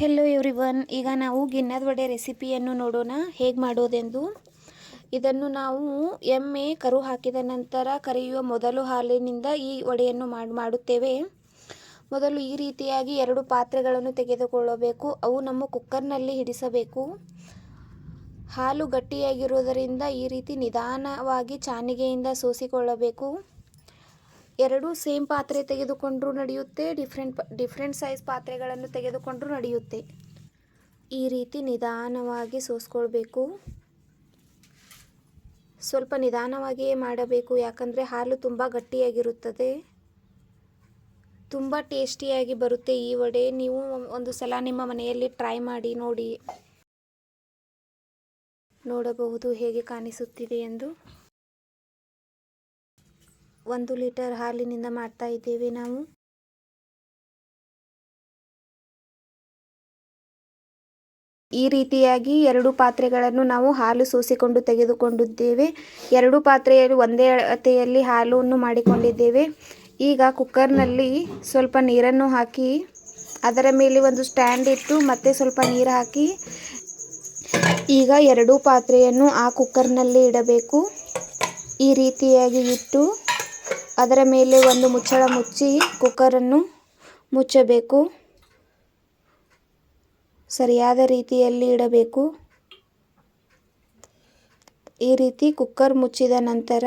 Hello everyone ಈಗ ನಾವು ಗಿನ್ನದ ವಡೆ ರೆಸಿಪಿಯನ್ನು ನೋಡೋಣ. ಹೇಗೆ ಮಾಡೋದೆಂದು? ಇದನ್ನು ನಾವು ಎಮ್ಮೆ ಕರು ಹಾಕಿದ ನಂತರ ಕರೆಯುವ ಮೊದಲು ಹಾಲಿನಿಂದ ಈ ವಡೆಯನ್ನು ಮಾಡಿ, ಮಾಡುತ್ತೇವೆ. ಮೊದಲು ಈ ರೀತಿಯಾಗಿ ಎರಡು ಪಾತ್ರೆಗಳನ್ನು ತೆಗೆದುಕೊಳ್ಳಬೇಕು. ಅವು ನಮ್ಮ ಕುಕ್ಕರ್ನಲ್ಲಿ ಹಿಡಿಸಬೇಕು. ಹಾಲು ಗಟ್ಟಿಯಾಗಿರುವುದರಿಂದ ಈ ರೀತಿ ನಿಧಾನವಾಗಿ ಚಾನಿಗೆಯಿಂದ ಸೋಸಿಕೊಳ್ಳಬೇಕು. ಎರಡು ಸೇಮ್ ಪಾತ್ರೆ ತೆಗೆದುಕೊಂಡರೂ ನಡೆಯುತ್ತೆ ಡಿಫ್ರೆಂಟ್ ಡಿಫ್ರೆಂಟ್ ಸೈಜ್ ಪಾತ್ರೆಗಳನ್ನು ತೆಗೆದುಕೊಂಡರೂ ನಡೆಯುತ್ತೆ. ಈ ರೀತಿ ನಿಧಾನವಾಗಿ ಸೋಸ್ಕೊಳ್ಬೇಕು. ಸ್ವಲ್ಪ ನಿಧಾನವಾಗಿಯೇ ಮಾಡಬೇಕು, ಯಾಕಂದರೆ ಹಾಲು ತುಂಬ ಗಟ್ಟಿಯಾಗಿರುತ್ತದೆ. ತುಂಬ ಟೇಸ್ಟಿಯಾಗಿ ಬರುತ್ತೆ ಈ ವಡೆ. ನೀವು ಒಂದು ಸಲ ನಿಮ್ಮ ಮನೆಯಲ್ಲಿ ಟ್ರೈ ಮಾಡಿ ನೋಡಿ. ನೋಡಬಹುದು ಹೇಗೆ ಕಾಣಿಸುತ್ತಿದೆ ಎಂದು. ಒಂದು ಲೀಟರ್ ಹಾಲಿನಿಂದ ಮಾಡ್ತಾ ಇದ್ದೇವೆ ನಾವು. ಈ ರೀತಿಯಾಗಿ ಎರಡು ಪಾತ್ರೆಗಳನ್ನು ನಾವು ಹಾಲು ಸೋಸಿಕೊಂಡು ತೆಗೆದುಕೊಂಡಿದ್ದೇವೆ. ಎರಡು ಪಾತ್ರೆಯಲ್ಲಿ ಒಂದೇ ಅಳತೆಯಲ್ಲಿ ಹಾಲನ್ನು ಮಾಡಿಕೊಂಡಿದ್ದೇವೆ. ಈಗ ಕುಕ್ಕರ್ನಲ್ಲಿ ಸ್ವಲ್ಪ ನೀರನ್ನು ಹಾಕಿ, ಅದರ ಮೇಲೆ ಒಂದು ಸ್ಟ್ಯಾಂಡ್ ಇಟ್ಟು ಮತ್ತೆ ಸ್ವಲ್ಪ ನೀರು ಹಾಕಿ, ಈಗ ಎರಡು ಪಾತ್ರೆಯನ್ನು ಆ ಕುಕ್ಕರ್ನಲ್ಲಿ ಇಡಬೇಕು. ಈ ರೀತಿಯಾಗಿ ಇಟ್ಟು ಅದರ ಮೇಲೆ ಒಂದು ಮುಚ್ಚಳ ಮುಚ್ಚಿ ಕುಕ್ಕರನ್ನು ಮುಚ್ಚಬೇಕು. ಸರಿಯಾದ ರೀತಿಯಲ್ಲಿ ಇಡಬೇಕು. ಈ ರೀತಿ ಕುಕ್ಕರ್ ಮುಚ್ಚಿದ ನಂತರ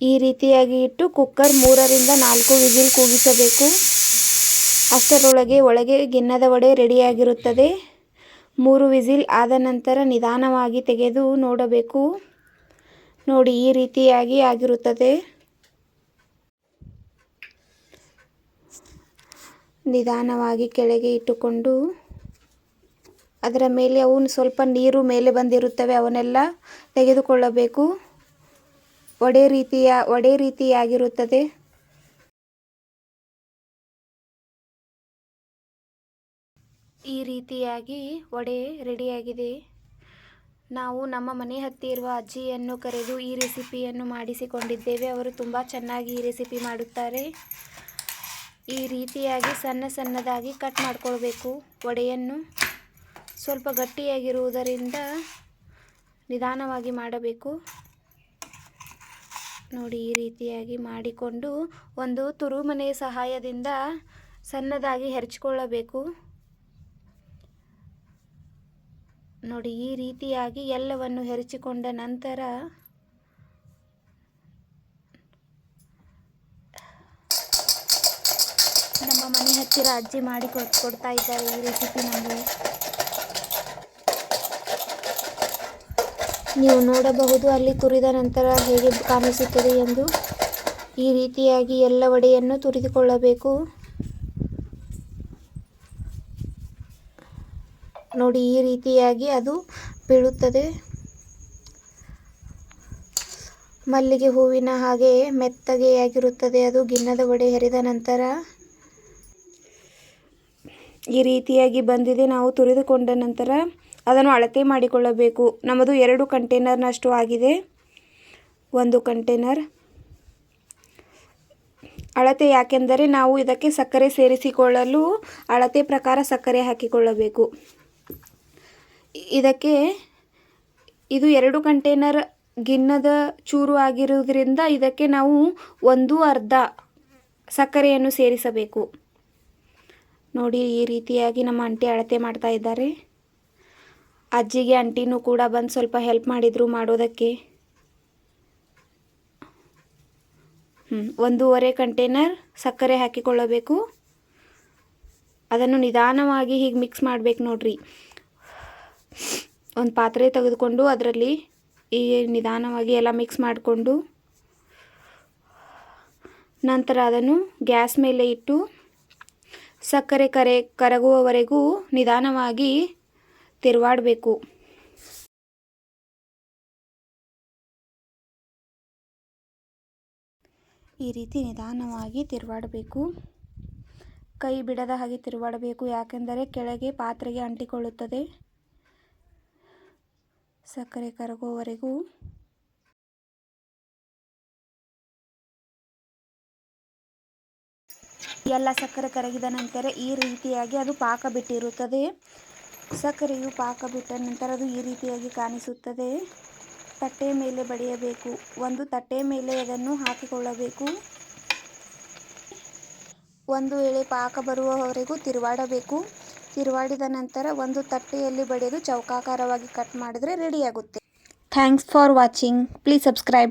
ಈ ರೀತಿಯಾಗಿ ಇಟ್ಟು ಕುಕ್ಕರ್ ಮೂರರಿಂದ ನಾಲ್ಕು ವಿಜಿಲ್ ಕೂಗಿಸಬೇಕು. ಅಷ್ಟರೊಳಗೆ ಒಳಗೆ ಗಿನ್ನದ ವಡೆ ರೆಡಿಯಾಗಿರುತ್ತದೆ. ಮೂರು ವಿಸಿಲ್ ಆದ ನಂತರ ನಿಧಾನವಾಗಿ ತೆಗೆದು ನೋಡಬೇಕು. ನೋಡಿ ಈ ರೀತಿಯಾಗಿ ಆಗಿರುತ್ತದೆ. ನಿಧಾನವಾಗಿ ಕೆಳಗೆ ಇಟ್ಟುಕೊಂಡು ಅದರ ಮೇಲೆ ಅವು ಸ್ವಲ್ಪ ನೀರು ಮೇಲೆ ಬಂದಿರುತ್ತವೆ, ಅವನ್ನೆಲ್ಲ ತೆಗೆದುಕೊಳ್ಳಬೇಕು. ಒಡೆ ರೀತಿಯ, ಒಡೆ ರೀತಿಯಾಗಿರುತ್ತದೆ. ಈ ರೀತಿಯಾಗಿ ವಡೆ ರೆಡಿಯಾಗಿದೆ. ನಾವು ನಮ್ಮ ಮನೆ ಹತ್ತಿರುವ ಅಜ್ಜಿಯನ್ನು ಕರೆದು ಈ ರೆಸಿಪಿಯನ್ನು ಮಾಡಿಸಿಕೊಂಡಿದ್ದೇವೆ. ಅವರು ತುಂಬ ಚೆನ್ನಾಗಿ ಈ ರೆಸಿಪಿ ಮಾಡುತ್ತಾರೆ. ಈ ರೀತಿಯಾಗಿ ಸಣ್ಣ ಸಣ್ಣದಾಗಿ ಕಟ್ ಮಾಡಿಕೊಳ್ಬೇಕು ವಡೆಯನ್ನು. ಸ್ವಲ್ಪ ಗಟ್ಟಿಯಾಗಿರುವುದರಿಂದ ನಿಧಾನವಾಗಿ ಮಾಡಬೇಕು. ನೋಡಿ, ಈ ರೀತಿಯಾಗಿ ಮಾಡಿಕೊಂಡು ಒಂದು ತುರುಮನೆಯ ಸಹಾಯದಿಂದ ಸಣ್ಣದಾಗಿ ಹೆರ್ಚಿಕೊಳ್ಳಬೇಕು. ನೋಡಿ, ಈ ರೀತಿಯಾಗಿ ಎಲ್ಲವನ್ನು ಹೆರಚಿಕೊಂಡ ನಂತರ ನಮ್ಮ ಮನೆ ಹತ್ತಿರ ಅಜ್ಜಿ ಮಾಡಿ ಕೊಡ್ತಾ ಇದ್ದಾರೆ ಈ ರೆಸಿಪಿ ನಮಗೆ. ನೀವು ನೋಡಬಹುದು ಅಲ್ಲಿ ತುರಿದ ನಂತರ ಹೇಗೆ ಕಾಣಿಸುತ್ತದೆ ಎಂದು. ಈ ರೀತಿಯಾಗಿ ಎಲ್ಲ ವಡೆಯನ್ನು ತುರಿದುಕೊಳ್ಳಬೇಕು. ನೋಡಿ ಈ ರೀತಿಯಾಗಿ ಅದು ಬೀಳುತ್ತದೆ. ಮಲ್ಲಿಗೆ ಹೂವಿನ ಹಾಗೆ ಮೆತ್ತಗೆಯಾಗಿರುತ್ತದೆ. ಅದು ಗಿನ್ನದ ಒಡೆ ಹೆರಿದ ನಂತರ ಈ ರೀತಿಯಾಗಿ ಬಂದಿದೆ. ನಾವು ತುರಿದುಕೊಂಡ ನಂತರ ಅದನ್ನು ಅಳತೆ ಮಾಡಿಕೊಳ್ಳಬೇಕು. ನಮ್ಮದು ಎರಡು ಕಂಟೈನರ್ನಷ್ಟು ಆಗಿದೆ. ಒಂದು ಕಂಟೈನರ್ ಅಳತೆ ಯಾಕೆಂದರೆ ನಾವು ಇದಕ್ಕೆ ಸಕ್ಕರೆ ಸೇರಿಸಿಕೊಳ್ಳಲು ಅಳತೆ ಪ್ರಕಾರ ಸಕ್ಕರೆ ಹಾಕಿಕೊಳ್ಳಬೇಕು. ಇದಕ್ಕೆ ಇದು ಎರಡು ಕಂಟೈನರ್ ಗಿನ್ನದ ಚೂರು ಆಗಿರುವುದರಿಂದ ಇದಕ್ಕೆ ನಾವು ಒಂದು ಅರ್ಧ ಸಕ್ಕರೆಯನ್ನು ಸೇರಿಸಬೇಕು. ನೋಡಿ, ಈ ರೀತಿಯಾಗಿ ನಮ್ಮ ಅಂಟಿ ಅಳತೆ ಮಾಡ್ತಾ ಇದ್ದಾರೆ. ಅಜ್ಜಿಗೆ ಅಂಟಿನೂ ಕೂಡ ಬಂದು ಸ್ವಲ್ಪ ಹೆಲ್ಪ್ ಮಾಡಿದರು ಮಾಡೋದಕ್ಕೆ. ಹ್ಞೂ ಒಂದೂವರೆ ಕಂಟೈನರ್ ಸಕ್ಕರೆ ಹಾಕಿಕೊಳ್ಳಬೇಕು. ಅದನ್ನು ನಿಧಾನವಾಗಿ ಹೀಗೆ ಮಿಕ್ಸ್ ಮಾಡಬೇಕು ನೋಡ್ರಿ. ಒಂದು ಪಾತ್ರೆ ತೆಗೆದುಕೊಂಡು ಅದರಲ್ಲಿ ಈ ನಿಧಾನವಾಗಿ ಎಲ್ಲ ಮಿಕ್ಸ್ ಮಾಡಿಕೊಂಡು ನಂತರ ಅದನ್ನು ಗ್ಯಾಸ್ ಮೇಲೆ ಇಟ್ಟು ಸಕ್ಕರೆ ಕರೆ ಕರಗುವವರೆಗೂ ನಿಧಾನವಾಗಿ ತಿರುವಾಡಬೇಕು. ಈ ರೀತಿ ನಿಧಾನವಾಗಿ ತಿರುವಾಡಬೇಕು. ಕೈ ಬಿಡದ ಹಾಗೆ ತಿರುವಾಡಬೇಕು, ಯಾಕೆಂದರೆ ಕೆಳಗೆ ಪಾತ್ರೆಗೆ ಅಂಟಿಕೊಳ್ಳುತ್ತದೆ. ಸಕ್ಕರೆ ಕರಗುವವರೆಗೂ ಎಲ್ಲ ಸಕ್ಕರೆ ಕರಗಿದ ನಂತರ ಈ ರೀತಿಯಾಗಿ ಅದು ಪಾಕ ಬಿಟ್ಟಿರುತ್ತದೆ. ಸಕ್ಕರೆಯು ಪಾಕ ಬಿಟ್ಟ ನಂತರ ಅದು ಈ ರೀತಿಯಾಗಿ ಕಾಣಿಸುತ್ತದೆ. ತಟ್ಟೆ ಮೇಲೆ ಬಡಿಯಬೇಕು. ಒಂದು ತಟ್ಟೆ ಮೇಲೆ ಅದನ್ನು ಹಾಕಿಕೊಳ್ಳಬೇಕು. ಒಂದು ವೇಳೆ ಪಾಕ ಬರುವವರೆಗೂ ತಿರುವಾಡಬೇಕು. ತಿರುವಾಡಿದ ನಂತರ ಒಂದು ತಟ್ಟೆಯಲ್ಲಿ ಬಡಿದು ಚೌಕಾಕಾರವಾಗಿ ಕಟ್ ಮಾಡಿದರೆ ರೆಡಿಯಾಗುತ್ತೆ thanks for watching please subscribe